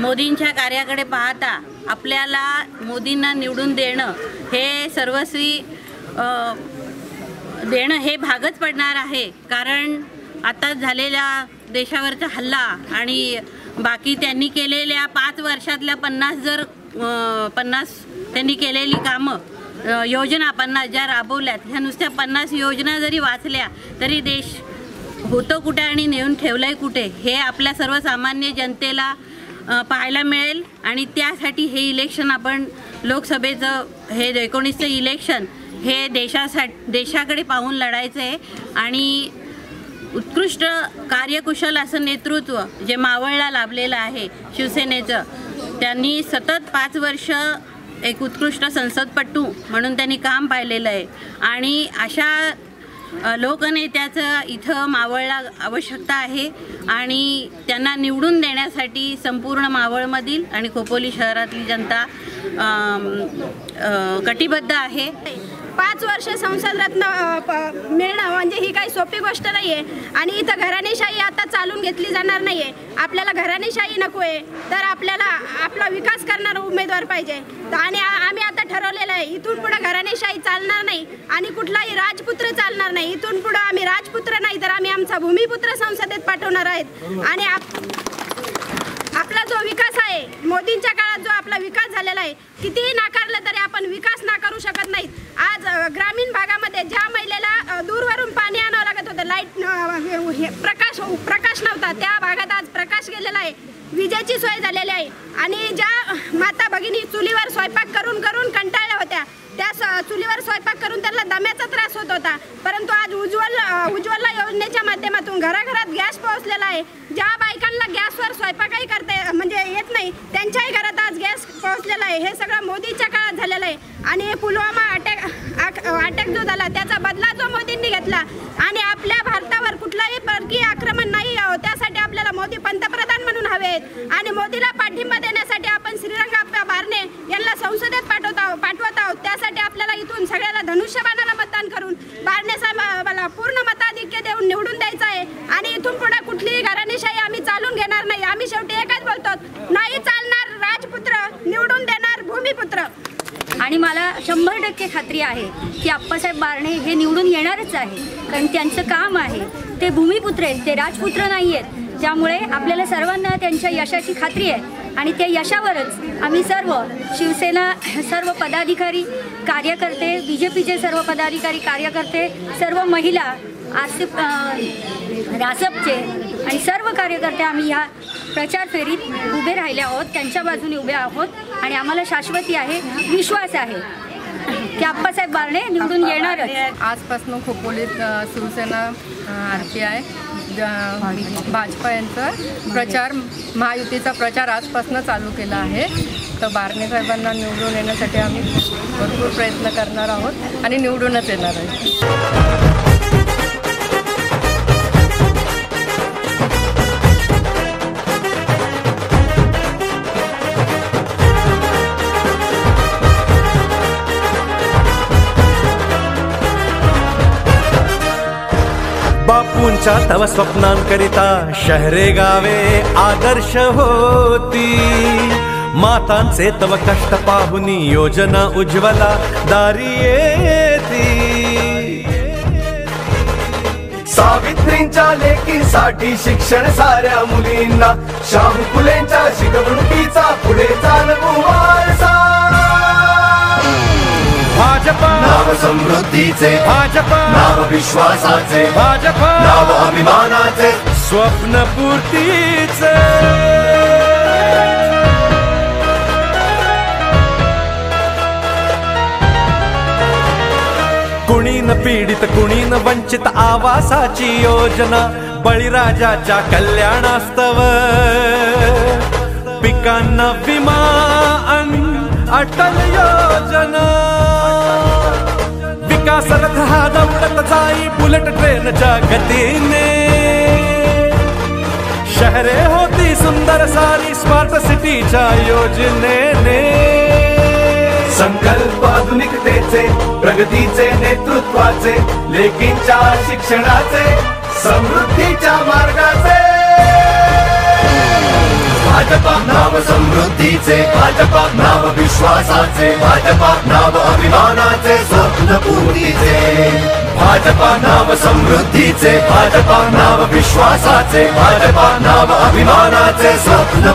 मोदींच्या कार्याकडे पाहता आपल्याला मोदींना निवडून देणं हे सर्वस्वी देणं हे भागच पडणार आहे. कारण आता झालेल्या देशावरचा हल्ला आणि बाकी त्यांनी केलेल्या पाच वर्षातल्या पन्नास जर पन्नास त्यांनी केलेली कामं योजना पन्नास ज्या राबवल्यात ह्या नुसत्या पन्नास योजना जरी वाचल्या तरी देश होतो कुठे आणि नेऊन ठेवलंय कुठे हे आपल्या सर्वसामान्य जनतेला पाहायला मिळेल. आणि त्यासाठी हे इलेक्शन आपण लोकसभेचं हे एकोणीसचं इलेक्शन हे देशासाठी देशाकडे पाहून लढायचं आहे आणि उत्कृष्ट कार्यकुशल असं नेतृत्व जे मावळला लाभलेलं आहे शिवसेनेचं त्यांनी सतत पाच वर्ष एक उत्कृष्ट संसदपटू म्हणून त्यांनी काम पाहिलेलं आहे. आणि अशा लोकनेत्याचं इथं मावळला आवश्यकता आहे आणि त्यांना निवडून देण्यासाठी संपूर्ण मावळमधील आणि खोपोली शहरातली जनता कटिबद्ध आहे. पाच वर्ष संसद रत्न प- मिळणं म्हणजे ही काही सोपी गोष्ट नाही आहे आणि इथं घराणेशाही आता चालून घेतली जाणार नाही आहे आपल्याला घराणेशाही नको आहे तर आपल्याला आपला विकास करणारा उमेदवार पाहिजे. तर आणि आम्ही आता ठरवलेलं आहे इथून पुढं घराणेशाही चालणार नाही. आणि कुठलाही राजपुत्र चालणार नाही. इथून पुढं आम्ही राजपुत्र नाही तर आम्ही आमचा भूमिपुत्र संसदेत पाठवणार आहेत. आणि आप आपला जो विकास आहे मोदींच्या काळात जो आपला विकास झालेला आहे कितीही नाकारलं तरी आपण विकास नाकारू शकत नाहीत आज ग्रामीण भागामध्ये ज्या महिलेला दूरवरून पाणी आणावं लागत होतं लाइट प्रकाश प्रकाश नव्हता त्या भागात आज प्रकाश गेलेला आहे. विजेची सोय झालेली आहे. आणि ज्या माता भगिनी चुलीवर स्वयंपाक करून चुलीवर स्वयंपाक करून त्यांना दम्याचा त्रास होत होता. परंतु आज उज्ज्वल उज्ज्वला योजनेच्या माध्यमातून घराघरात गॅस पोहोचलेला आहे. ज्या बायकांना गॅसवर स्वयंपाकही करता म्हणजे येत नाही त्यांच्याही घरात आज गॅस पोहोचलेला आहे. हे सगळं मोदीच्या काळात झालेलं आहे. आणि पुलवामा अटॅक अटॅक जो झाला त्याचा बदला जो मोदींनी घेतला आणि आपल्या भारतावर कुठलंही परकीय आक्रमण नाही यावं त्यासाठी आपल्याला मोदी पंतप्रधान म्हणून हवेत आणि मोदीला पाठिंबा देण्या आपण श्रीरंगाप्पा बारणे यांना संसदेत पाठवत आहोत पाठवत आहोत त्यासाठी आपल्याला इथून सगळ्याला धनुष्यबाणाला मतदान करून बारणे साहेबाला पूर्ण मताधिक्य देऊन निवडून द्यायचं आहे. आणि इथून पुढे कुठलीही घराणेशाही आम्ही चालून घेणार नाही. आम्ही शेवटी एकच बोलतो नाही चालणार राजपुत्र निवडून देणार भूमिपुत्र. आणि मला शंभर टक्के खात्री आहे की आप्पासाहेब बारणे हे निवडून येणारच आहे. कारण त्यांचं काम आहे. ते भूमिपुत्र आहेत ते राजपुत्र नाही आहेत त्यामुळे आपल्याला सर्वांना त्यांच्या यशाची खात्री आहे. आणि त्या यशावरच आम्ही सर्व शिवसेना सर्व पदाधिकारी कार्यकर्ते बी जे पीचे सर्व पदाधिकारी कार्यकर्ते सर्व महिला आसिफ रासपचे आणि सर्व कार्यकर्ते आम्ही ह्या प्रचार फेरीत उभे राहिले आहोत त्यांच्या बाजूने उभे आहोत आणि आम्हाला शाश्वती आहे विश्वास आहे. की आप्पासाहेब बारणे निवडून येणारच. आजपासून खोपोलीत Shivsena R P I Bhajapa यांचा प्रचार महायुतीचा प्रचार आजपासून चालू केला आहे. तर बारणे साहेबांना निवडून येण्यासाठी आम्ही भरपूर प्रयत्न करणार आहोत आणि निवडूनच येणार आहे. बापूंच्या तव स्वप्नांकरिता शहरे गावे आदर्श होती. मातांचे तव कष्ट पाहुनी योजना उज्ज्वला दारी येती. सावित्रींच्या लेकीसाठी शिक्षण साऱ्या मुलींना शाहू फुलेंच्या शिकवणुकीचा पुढे चालवू वारसा. भाजपा नाव समृद्धीचे भाजपा. नाव विश्वासाचे भाजपा. नाव अभिमानाचे. कुणी न पीडित कुणी न वंचित आवासाची योजना बळीराजाच्या कल्याणास्तव. पिकांना विमा अटल योजना. विकास रथ हा दौडत जाई? बुलेट ट्रेनच्या गतीने. शहरे होती सुंदर सारी स्मार्ट सिटीच्या योजनेने. संकल्प आधुनिकतेचे प्रगतीचे नेतृत्वाचे लेकींच्या शिक्षणाचे समृद्धीच्या मार्गाचे. भाजपा नाव समृद्धीचे भाजपा नाव विश्वासाचे भाजपा नाव अभिमानाचे स्वप्न पूर्तीचे भाजपा नाव समृद्धीचे भाजपा नाव विश्वासाचे भाजपा नाव अभिमानाचे स्वप्न